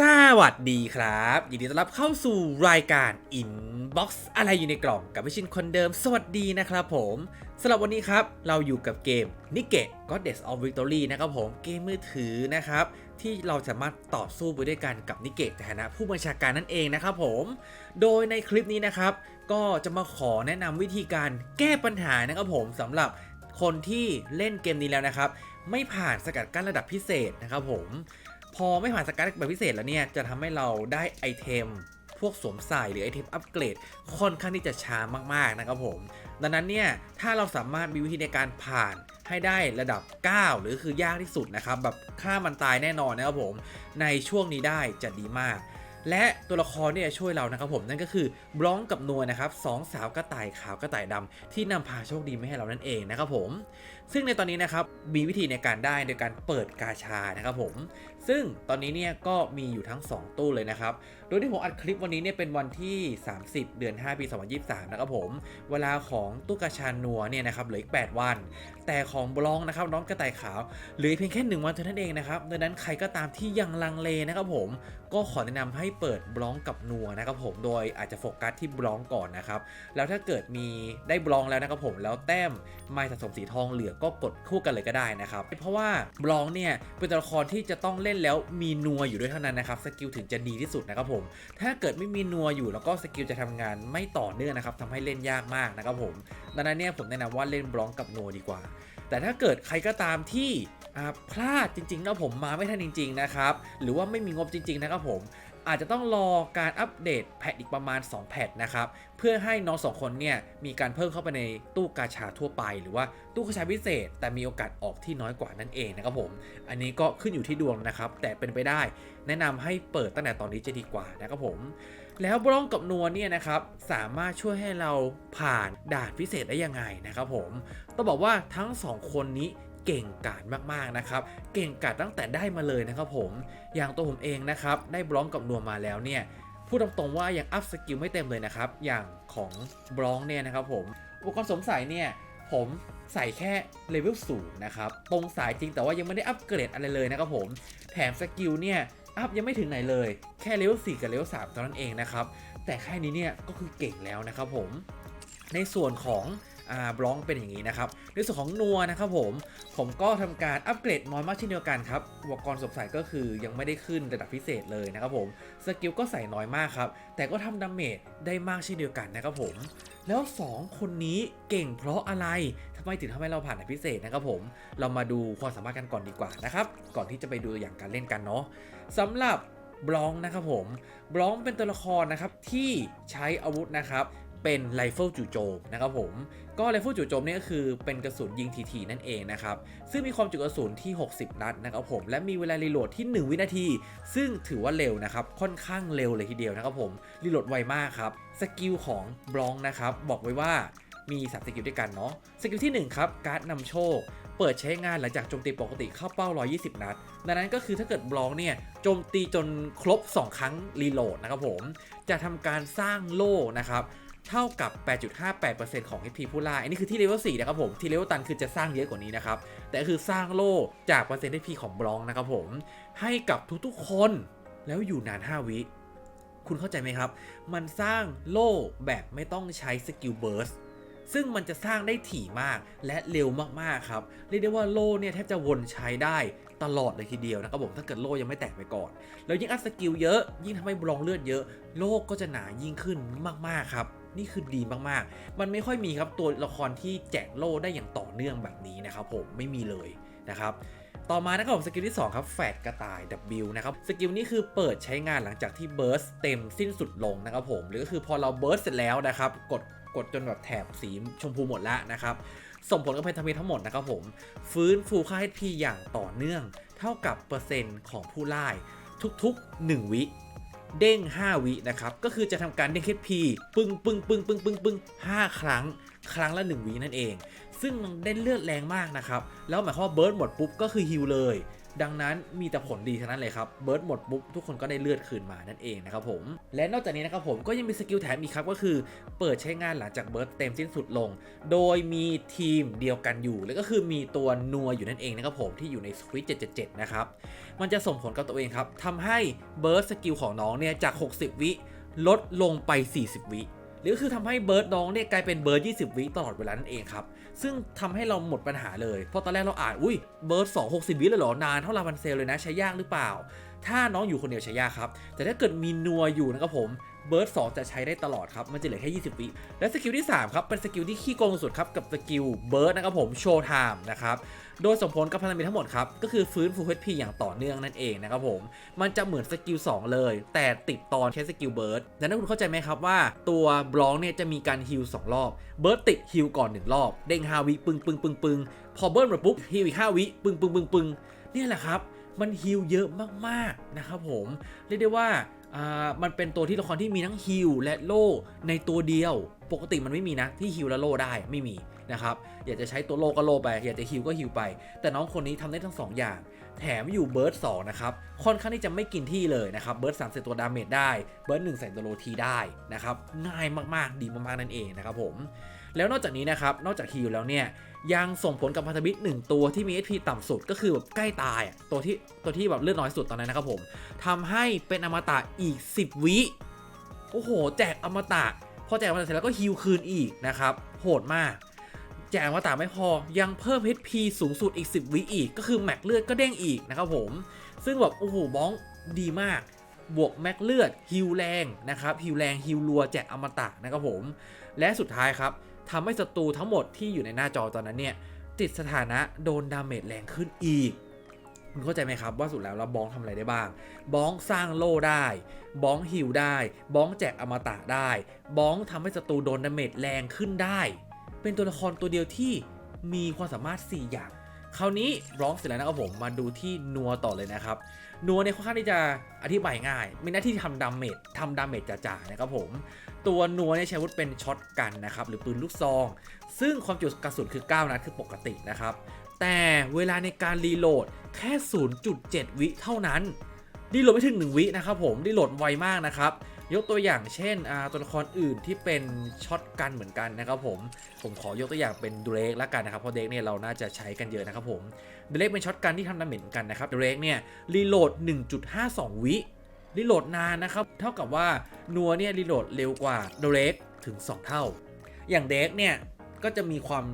สวัสดีครับ ยินดีต้อนรับเข้าสู่รายการ Inbox อะไรอยู่ในกล่องกับวิชินคนเดิม สวัสดีนะครับผมสำหรับวันนี้ครับ เราอยู่กับเกม n i k e Goddess of Victory นะครับผมเกมมือถือนะครับ ที่เราสามารถต่อสู้ไปด้วยกันกับนิเกะในฐานะผู้บัญชาการนั่นเองนะครับผม โดยในคลิปนี้นะครับ ก็จะมาขอแนะนำวิธีการแก้ปัญหานะครับผมสำหรับคนที่เล่นเกมนี้แล้วนะครับ ไม่ผ่านสกัดกั้นระดับพิเศษนะครับผม พอไม่ผ่านสกัดแบบพิเศษแล้วเนี่ย จะทำให้เราได้ไอเทม พวกสวมใส่หรือไอเทมอัปเกรด ค่อนข้างที่จะช้ามากๆนะครับผม ดังนั้นเนี่ย ถ้าเราสามารถมีวิธีในการผ่านให้ได้ระดับ 9 หรือคือยากที่สุดนะครับ แบบฆ่ามันตายแน่นอนนะครับผม ในช่วงนี้ได้จะดีมาก และตัวละครเนี่ยช่วยเรานะครับผมนั่นก็คือบร้องกับนัวนะครับสองสาวกระต่ายขาวกระต่ายดำที่นำพาโชคดีมาให้เรานั่นเองนะครับผม ซึ่งในตอนนี้นะครับมีวิธีในการได้โดยการเปิดกาชานะครับผม ซึ่งตอนนี้เนี่ยก็มีอยู่ทั้ง 2 ตู้เลยนะครับ โดยที่ผมอัดคลิปวันนี้เนี่ยเป็นวันที่ 30 เดือน 5 ปี 2023 นะครับผม เวลาของตู้กาชานัวเนี่ยนะครับเหลืออีก 8 วันแต่ของบลองนะครับน้องกระต่ายขาวเหลือเพียงแค่ 1 วันเท่านั้นเองนะครับดังนั้นใครก็ตามที่ยังลังเลนะครับผมก็ขอแนะนำให้เปิดบล็องกับนัวนะครับผมโดยอาจจะโฟกัสที่บล็องก่อนนะครับแล้วถ้าเกิดมีได้บล็องแล้วนะครับผมแล้วแต้มไม้สะสมสีทองเหลือก็กดคู่กันเลยก็ได้นะครับ เพราะว่าบล็องเนี่ยเป็นตัวละครที่จะต้องเล่นแล้วมีนัวอยู่ด้วยเท่านั้นนะครับสกิลถึงจะดีที่สุดนะครับผมถ้าเกิดไม่มีนัวอยู่แล้วก็สกิลจะทำงานไม่ต่อเนื่องนะครับทำให้เล่นยากมากนะครับผมดังนั้นเนี่ยผมแนะนำว่าเล่นบล็องกับนัวดีกว่าแต่ถ้าเกิดใครก็ตามที่พลาดจริงๆนะผมมาไม่ทันจริง ๆ นะครับ หรือว่าไม่มีงบจริง ๆ นะครับผมอาจจะต้องรอการอัปเดตแพทอีกประมาณ 2 แพทนะครับ เพื่อให้น้องสองคนเนี่ยมีการเพิ่มเข้าไปในตู้กาชาทั่วไป หรือว่าตู้กาชาพิเศษ แต่มีโอกาสออกที่น้อยกว่านั่นเองนะครับผม อันนี้ก็ขึ้นอยู่ที่ดวงนะครับ แต่เป็นไปได้ แนะนำให้เปิดตั้งแต่ตอนนี้จะดีกว่านะครับผม แล้วบล็องกับนัวเนี่ยนะครับสามารถช่วยให้เราผ่านด่านพิเศษได้ยังไงนะครับผมต้องบอกว่าทั้งสองคนนี้เก่งกาจมากๆนะครับ เก่งกาจตั้งแต่ได้มาเลยนะครับผม อย่างตัวผมเองนะครับได้บล็องกับนัวมาแล้วเนี่ย พูดตรงๆว่ายังอัพสกิลไม่เต็มเลยนะครับ อย่างของบล็องเนี่ยนะครับผม อุปกรณ์สมใส่เนี่ยผมใส่แค่เลเวลสูงนะครับ ตรงสายจริงแต่ว่ายังไม่ได้อัปเกรดอะไรเลยนะครับผม แถมสกิลเนี่ย อัพยังไม่ถึงไหนเลย แค่เลเวล4กับเลเวล3เท่านั้นเองนะครับ แต่แค่นี้เนี่ยก็คือเก่งแล้วนะครับผม ในส่วนของ บล็องเป็นอย่างนี้นะครับในส่วนของนัวนะครับผมผมก็ทำการอัปเกรดน้อยมากเช่นเดียวกันครับอุปกรณ์สวมใส่ก็คือยังไม่ได้ขึ้นระดับพิเศษเลยนะครับผมสกิลก็ใส่น้อยมากครับแต่ก็ทำดาเมจได้มากเช่นเดียวกันนะครับผมแล้ว 2 คนนี้เก่งเพราะอะไรทำไมถึงทำให้เราผ่านด่านพิเศษนะครับผม เรามาดูความสามารถกันก่อนดีกว่านะครับ ก่อนที่จะไปดูตัวอย่างการเล่นกันเนาะสำหรับบล็องนะครับผม บล็องเป็นตัวละครนะครับที่ใช้อาวุธนะครับ เป็นไรเฟิลจู่โจมนะครับผมก็ไรเฟิลจู่โจมเนี่ยก็คือเป็นกระสุนยิงทีๆนั่นเองนะครับซึ่งมีความจุกระสุนที่ 60 นัดนะครับผมและมีเวลารีโหลดที่ 1 วินาที ซึ่งถือว่าเร็วนะครับค่อนข้างเร็วเลยทีเดียวนะครับผมรีโหลดไวมากครับสกิลของบล็องนะครับบอกไว้ว่ามี3สกิลด้วยกันเนาะสกิลที่ 1 ครับ การ์ดนำโชค เปิดใช้งานหลังจากโจมตีปกติเข้าเป้า 120 นัด ดังนั้นก็คือถ้าเกิดบล็องเนี่ยโจมตีจนครบ 2 ครั้งรีโหลดนะครับผม จะทำการสร้างโล่นะครับ เท่ากับ 8.58%ของ HP ผู้ล่า อันนี้คือที่เลเวล4นะครับผม ที่เลเวลตันคือจะสร้างเยอะกว่านี้นะครับ แต่คือสร้างโล่จากเปอร์เซ็นต์ HP ของบล็องนะครับผม ให้กับทุกๆ คน แล้วอยู่นาน 5 วิ คุณเข้าใจไหมครับ มันสร้างโล่แบบไม่ต้องใช้สกิลเบิร์สซึ่งมันจะสร้างได้ถี่มากและเร็วมากๆครับ เรียกได้ว่าโล่เนี่ยแทบจะวนใช้ได้ตลอดเลยทีเดียวนะครับผมถ้าเกิดโล่ยังไม่แตกไปก่อน แล้วยิ่งอัพสกิลเยอะ ยิ่งทำให้บล็องเลือดเยอะ โลกก็จะหนายิ่งขึ้นมากๆครับ นี่คือดีมากๆ มันไม่ค่อยมีครับตัวละครที่แจกโล่ได้อย่างต่อเนื่องแบบนี้นะครับผมไม่มีเลยนะครับต่อมานะครับผมสกิลที่ 2 ครับแฟดกระต่าย W นะครับสกิลนี้คือเปิดใช้งานหลังจากที่เบิร์สเต็มสิ้นสุดลงนะครับผมหรือก็คือพอเราเบิร์สเสร็จแล้วนะครับกดกดจนแบบแถบสีชมพูหมดแล้วนะครับส่งผลกับเพนทามีทั้งหมดนะครับผมฟื้นฟูค่า HP อย่างต่อเนื่อง เท่ากับเปอร์เซ็นต์ของผู้ไล่ทุกๆ 1 วิ เด้ง 5 วินะครับ ก็คือจะทำการเด้ง HP ปึ้งปึ้งปึ้งปึ้งปึ้งปึ้ง5ครั้ง ครั้งละ 1 วินั่นเอง ซึ่งมันได้เลือดแรงมากนะครับ แล้วหมายความว่าเบิร์ดหมดปุ๊บก็คือฮิลเลย ดังนั้นมีแต่ผลดีเทั้งนั้นเลยครับเบิร์ดหมดปุ๊บทุกคนก็ได้เลือดคืนมานั่นเองนะครับผมและนอกจากนี้นะครับผมก็ยังมีสกิลแถมอีกครับก็คือ เปิดใช้งานหลังจากเบิร์ดเต็มสิ้นสุดลง โดยมีทีมเดียวกันอยู่ แล้วก็คือมีตัวนัวอยู่นั่นเองนะครับผมที่อยู่ในสควิต777 นะครับมันจะส่งผลกับตัวเองครับทำให้เบิร์ดสกิลของน้องเนี่ยจาก 60 วิลดลงไป 40 วิ หรือคือทำให้เบิร์ดน้องเนี่ยกลายเป็นเบิร์ด20 วิตลอดเวลานั่นเองครับ ซึ่งทำให้เราหมดปัญหาเลย เพราะตอนแรกเราอ่านอุ้ยเบิร์ด2 60 วิเลยเหรอนานเท่าลาวันเซลเลยนะใช้ยากหรือเปล่า ถ้าน้องอยู่คนเดียวใช้ยากครับ แต่ถ้าเกิดมีนัวอยู่นะครับผมเบิร์ด2จะใช้ได้ตลอดครับ มันจะเหลือแค่ 20 วิ และสกิลที่ 3 ครับ เป็นสกิลที่ขี้โกงสุดครับ กับสกิลเบิร์ดนะครับผม โชว์ไทม์นะครับ โดยส่งผลกับพลังงานทั้งหมดครับ ก็คือฟื้นฟู HP อย่างต่อเนื่องนั่นเองนะครับผม มันจะเหมือนสกิล2เลย แต่ติดตอนแค่สกิลเบิร์ดดังนั้นคุณเข้าใจไหมครับว่า ตัวบล็อกเนี่ยจะมีการฮิล2รอบ เบิร์ดติดฮิลก่อน 1 รอบ เด้ง5วิปึงปึงปึงปึงพอเบิร์ดมาปุ๊บฮิลอีก5วิปึงปึงปึงปึงนี่แหละครับ มันฮิลเยอะมากๆนะครับผมเรียกได้ว่าอ่ามันเป็นตัวที่ละครที่มีทั้งฮิลและโล่ในตัวเดียว ปกติมันไม่มีนะที่ฮิลและโล่ได้ไม่มี นะครับอยากจะใช้ตัวโลก็โลไป อยากจะฮิวก็ฮิวไป แต่น้องคนนี้ทำได้ทั้ง 2 อย่าง แถมอยู่เบิร์ด2นะครับค่อนข้างที่จะไม่กินที่เลยนะครับเบิร์ด3ใส่ตัวดาเมจได้เบิร์ด1ใส่ตัวโลทีได้นะครับง่ายมากๆดีมากๆนั่นเองนะครับผมแล้วนอกจากนี้นะครับนอกจากฮิวแล้วเนี่ยยังส่งผลกับพันธมิตรหนึ่งตัวที่มี HP ต่ำสุดก็คือแบบใกล้ตายตัวที่ตัวที่แบบเลือดน้อยสุดตอนนั้นนะครับผมทำให้เป็นอมตะอีก 10 วิโอ้โห แจกอมตะ พอแจกอมตะเสร็จแล้วก็ฮิวคืนอีกนะครับ โหดมาก แจกอมตะไม่พอยังเพิ่ม HP สูงสุดอีก 10 วิอีก ก็คือแม็กเลือดก็เด้งอีกนะครับผม ซึ่งแบบโอ้โหบ้องดีมาก บวกแม็กเลือดฮิวแรงนะครับฮิวแรงฮิวรัวแจกอมตะนะครับผม และสุดท้ายครับทำให้ศัตรูทั้งหมดที่อยู่ในหน้าจอตอนนั้นเนี่ยติดสถานะโดนดาเมจแรงขึ้นอีกคุณเข้าใจไหมครับว่าสุดแล้วแล้วบ้องทำอะไรได้บ้าง บ้องสร้างโล่ได้ บ้องฮิวได้ บ้องแจกอมตะได้ บ้องทำให้ศัตรูโดนดาเมจแรงขึ้นได้ เป็นตัวละครตัวเดียวที่มีความสามารถ 4 อย่าง คราวนี้ร้องเสร็จแล้วนะครับผมมาดูที่นัวต่อเลยนะครับ นัวเนี่ยค่อนข้างที่จะอธิบายง่าย มีหน้าที่ทำดาเมจทำดาเมจจ๋าๆนะครับผม ตัวนัวเนี่ยใช้อาวุธเป็นช็อตกันนะครับหรือปืนลูกซอง ซึ่งความจุกระสุนคือ 9 นัดคือปกตินะครับ แต่เวลาในการรีโหลดแค่ 0.7 วิเท่านั้นรีโหลดไม่ถึง 1 วินะครับผมรีโหลดไวมากนะครับ ยกตัวอย่างเช่นตัวละครอื่นที่เป็นช็อตกันเหมือนกันนะครับผม ผมขอยกตัวอย่างเป็นเดรกละกันนะครับเพราะเดรกเนี่ยเราน่าจะใช้กันเยอะนะครับผมเดรกเป็นช็อตกันที่ทำดาเมจเหมือนกันนะครับเดรกเนี่ยรีโหลด 1.52 วิรีโหลดนานนะครับเท่ากับว่านัวเนี่ยรีโหลดเร็วกว่าเดรกถึง 2 เท่า อย่างเดรกเนี่ยก็จะมีความ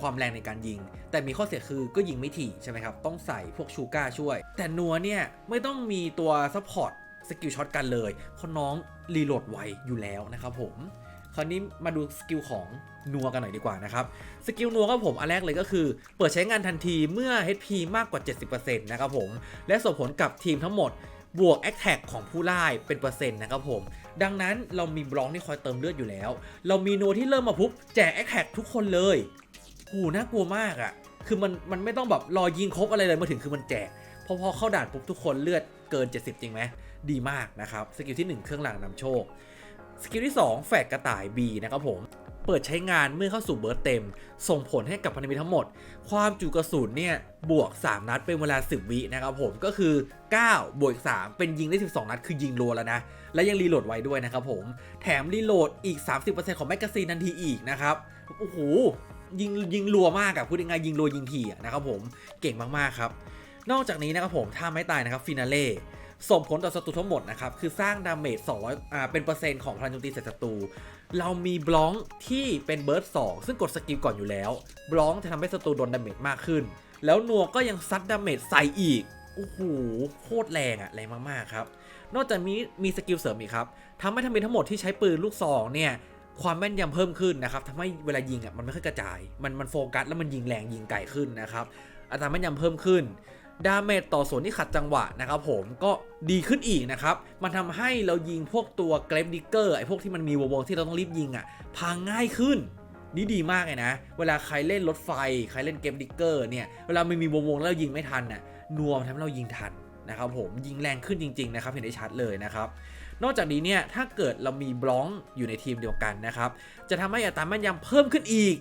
ความแรงในการยิง แต่มีข้อเสียคือก็ยิงไม่ถี่ใช่ไหมครับ ต้องใส่พวกชูก้าช่วย แต่นัวเนี่ยไม่ต้องมีตัวซัพพอร์ต สกิลช็อตกันเลยเพราะน้องรีโหลดไวอยู่แล้วนะครับผมคราวนี้มาดูสกิลของนัวกันหน่อยดีกว่านะครับ สกิลนัวครับผมอันแรกเลยก็คือ เปิดใช้งานทันทีเมื่อ HP มากกว่า 70%นะครับผม และส่งผลกับทีมทั้งหมดบวก a t t a c ของผู้ไล่เป็นเปอร์เซ็นต์นะครับผม ดังนั้นเรามีบล็อกที่คอยเติมเลือดอยู่แล้ว เรามีนัวที่เริ่มมาปุ๊บแจก a t t a c ทุกคนเลยโหน่ากลัวมากอะ่ะ คือมันมันไม่ต้องแบบรอยิงครบอะไรเลยมาถึงคือมันแจกพอพอเข้าด่านปุ๊บทุกคนเลือดเกิน 70 จริงไหม ดีมากนะครับ สกิลที่ 1 เครื่องรางนำโชค สกิลที่ 2 แฝดกระต่าย B นะครับผม เปิดใช้งานเมื่อเข้าสู่เบิร์ตเต็ม ส่งผลให้กับพันธมิตรทั้งหมด ความจุกระสุนเนี่ย บวก 3 นัดเป็นเวลา 10 วินะครับผม ก็คือ 9 บวก 3 เป็นยิงได้ 12 นัด คือยิงรัวแล้วนะ และยังรีโหลดไว้ด้วยนะครับผม แถมรีโหลดอีก 30%ของแมกกาซีนทันทีอีกนะครับ โอ้โห ยิงยิงรัวมากอะพูดยังไงยิงรัวยิงถี่นะครับผม เก่งมากๆครับ นอกจากนี้นะครับผม ถ้าไม่ตายนะครับฟินาเล่ ส่งผลต่อศัตรูทั้งหมดนะครับ คือสร้างดาเมจ 200 อ่า เป็นเปอร์เซ็นต์ของพลังโจมตีใส่ศัตรู เรามีบล็องที่เป็นเบิร์ด2ซึ่งกดสกิลก่อนอยู่แล้ว บล็องจะทำให้ศัตรูโดนดาเมจมากขึ้น แล้วนัวก็ยังซัดดาเมจใส่อีก โอ้โห โคตรแรงอะแรงมากๆครับ นอกจากนี้มีสกิลเสริมอีกครับทำให้ทำให้ทั้งหมดที่ใช้ปืนลูกซองเนี่ยความแม่นยำเพิ่มขึ้นนะครับทำให้เวลายิงอะมันไม่ค่อยกระจาย มันมันโฟกัสแล้วมันยิงแรงยิงไกลขึ้นนะครับอัตราแม่นยำเพิ่มขึ้น ดาเมจต่อส่วนที่ขัดจังหวะนะครับผมก็ดีขึ้นอีกนะครับ มันทำให้เรายิงพวกตัวเกรฟดิกเกอร์ไอ้พวกที่มันมีวงที่เราต้องรีบยิงอะพังง่ายขึ้นนี่ดีมากเลยนะ เวลาใครเล่นรถไฟ ใครเล่นเกมดิกเกอร์เนี่ย เวลามันมีวงๆแล้วยิงไม่ทันน่ะนัวมันทำให้เรายิงทันนะครับผม ยิงแรงขึ้นจริง ๆ นะครับ เห็นได้ชัดเลยนะครับ นอกจากนี้เนี่ย ถ้าเกิดเรามีบล็องอยู่ในทีมเดียวกันนะครับ จะทำให้อัตราแม่นยำเพิ่มขึ้นอีก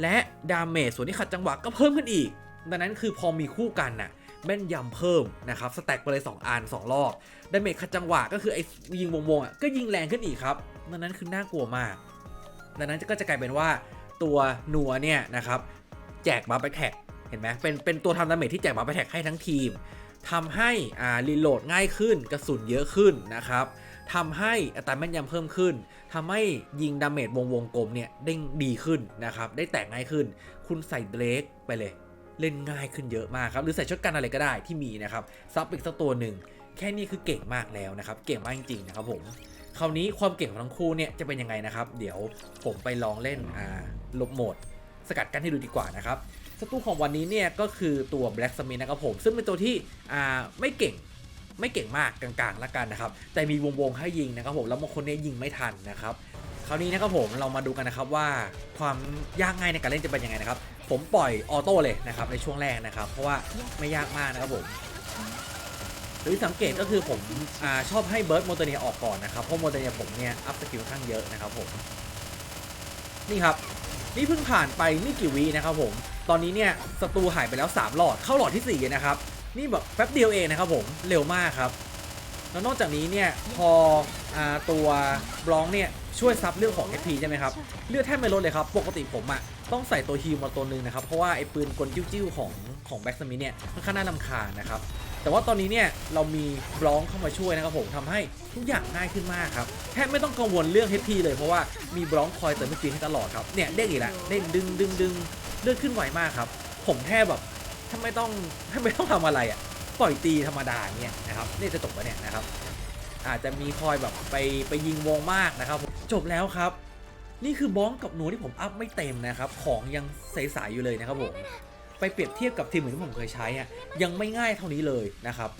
และดาเมจส่วนที่ขัดจังหวะก็เพิ่มขึ้นอีก ดังนั้นคือพอมีคู่กันน่ะ แม่นยำเพิ่มนะครับสแต็กไปเลย 2อัน2รอบดาเมจขัดจังหวะก็คือไอ้ยิงวงๆอะก็ยิงแรงขึ้นอีกครับดังนั้นคือน่ากลัวมาก ดังนั้นก็จะกลายเป็นว่าตัวนัวเนี่ยนะครับแจกบัฟไปแท็กเห็นไหมเป็นเป็นตัวทำดาเมจที่แจกบัฟไปแท็กให้ทั้งทีมทำให้อ่ารีโหลดง่ายขึ้นกระสุนเยอะขึ้นนะครับทำให้อัตราแม่นยำเพิ่มขึ้นทำให้ยิงดาเมจวงวงกลมเนี่ยได้ดีขึ้นนะครับได้แตกง่ายขึ้น คุณใส่เดรกไปเลย เล่นง่ายขึ้นเยอะมากครับ หรือใส่ช็อตกันอะไรก็ได้ที่มีนะครับซับอีกสักตัวหนึ่งแค่นี้คือเก่งมากแล้วนะครับ เก่งมากจริงๆนะครับผมคราวนี้ความเก่งของทั้งคู่เนี่ยจะเป็นยังไงนะครับ เดี๋ยวผมไปลองเล่นอ่าลบโหมด สกัดกันให้ดูดีกว่านะครับศัตรูของวันนี้เนี่ยก็คือตัว Black s m i t h นะครับผมซึ่งเป็นตัวที่อ่าไม่เก่งไม่เก่งมากกลางๆแล้วกันนะครับแต่มีวงๆให้ยิงนะครับผมแล้วบางคนเนี่ยยิงไม่ทันนะครับ คราวนี้นะครับผมเรามาดูกันนะครับว่าความยากง่ายในการเล่นจะเป็นยังไงนะครับ ผมปล่อยออโต้เลยนะครับในช่วงแรกนะครับ เพราะว่าไม่ยากมากนะครับผมหรือสังเกตก็คือผมอชอบให้เบิร์ดโมเตเนียออกก่อนนะครับ เพราะโมเตเนียผมเนี่ยอัพสกิลค่อนข้างเยอะนะครับผมนี่ครับนี่เพิ่งผ่านไปไม่กี่วินะครับผม ตอนนี้เนี่ยศัตรูหายไปแล้ว 3 หลอดเข้าหลอดที่4นะครับนี่แบบแป๊บเดียวเองนะครับผมเร็วมากครับแล้วนอกจากนี้เนี่ยพออตัวบล็องเนี่ย ช่วยซับเรื่องของ HP ใช่ไหมครับ เลือดแทบไม่ลดเลยครับ ปกติผมอะ่ะต้องใส่ตัวฮีลมาตัวหนึงนะครับ เพราะว่าไอ้ปืนกลจิ้วๆของของแบ็กสมิธเนี่ยค่อนข้างน่ารำคาญนะครับ แต่ว่าตอนนี้เนี่ยเรามีบล็องเข้ามาช่วยนะครับผมทำให้ทุกอย่างง่ายขึ้นมากครับแทบไม่ต้องกังวลเรื่อง HP เลยเพราะว่ามีบล็องคอยเติม HP ให้ตลอดครับเนี่ยเด้งอีกแล้วเด้งดึงดึงดึงเลือดขึ้นไวมากครับ ผมแทบแบบถ้าไม่ต้องถ้าไม่ต้องทำอะไรอะ่ะปล่อยตีธรรมดาเนี่ยนะครับนี่จะจบแล้วเนี่ยนะครับ อาจจะมีคอยแบบไปไปยิงวงมากนะครับผมจบแล้วครับ นี่คือบ้องกับหนูที่ผมอัพไม่เต็มนะครับ ของยังใสๆอยู่เลยนะครับผมไปเปรียบเทียบกับทีมอื่นที่ผมเคยใช้อะยังไม่ง่ายเท่านี้เลยนะครับ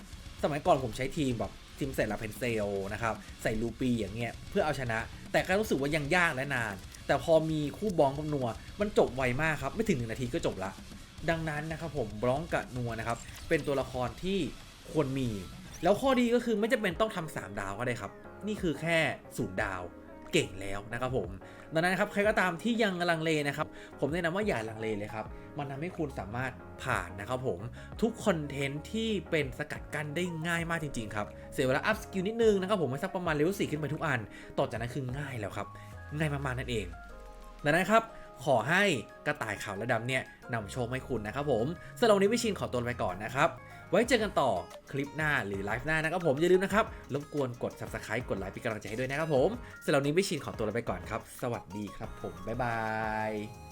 สมัยก่อนผมใช้ทีมแบบทีมใส่ลาเพนเซลนะครับใส่ลูปีอย่างเงี้ยเพื่อเอาชนะ แต่ก็รู้สึกว่ายังยากและนาน แต่พอมีคู่บ้องกับนัว มันจบไวมากครับ ไม่ถึงหนึ่งนาทีก็จบละ ดังนั้นนะครับผมบล็องกับนัวนะครับเป็นตัวละครที่ควรมี แล้วข้อดีก็คือไม่จำเป็นต้องทำ3ดาวก็ได้ครับ นี่คือแค่ศูนย์ดาวเก่งแล้วนะครับผม ดังนั้นครับใครก็ตามที่ยังลังเลนะครับ ผมแนะนำว่าอย่าลังเลเลยครับ มันทำให้คุณสามารถผ่านนะครับผม ทุกคอนเทนต์ที่เป็นสกัดกั้นได้ง่ายมากจริง ๆ ครับ เสียเวลาอัพสกิลนิดนึงนะครับผมให้สักประมาณเลเวลสี่ขึ้นไปทุกอัน ต่อจากนั้นคือง่ายแล้วครับ ง่ายมากๆนั่นเอง ดังนั้นครับขอให้กระต่ายขาวและดำเนี่ยนำโชคให้คุณนะครับผมสำหรับวันนี้วิชินขอตัวไปก่อนนะครับ ไว้เจอกันต่อคลิปหน้าหรือไลฟ์หน้านะครับผมอย่าลืมนะครับรบกวนกด subscribe กดไลค์เป็นกำลังใจให้ด้วยนะครับผมสำหรับนี้ไม่ชินขอตัวลาไปก่อนครับ สวัสดีครับผมบ๊ายบาย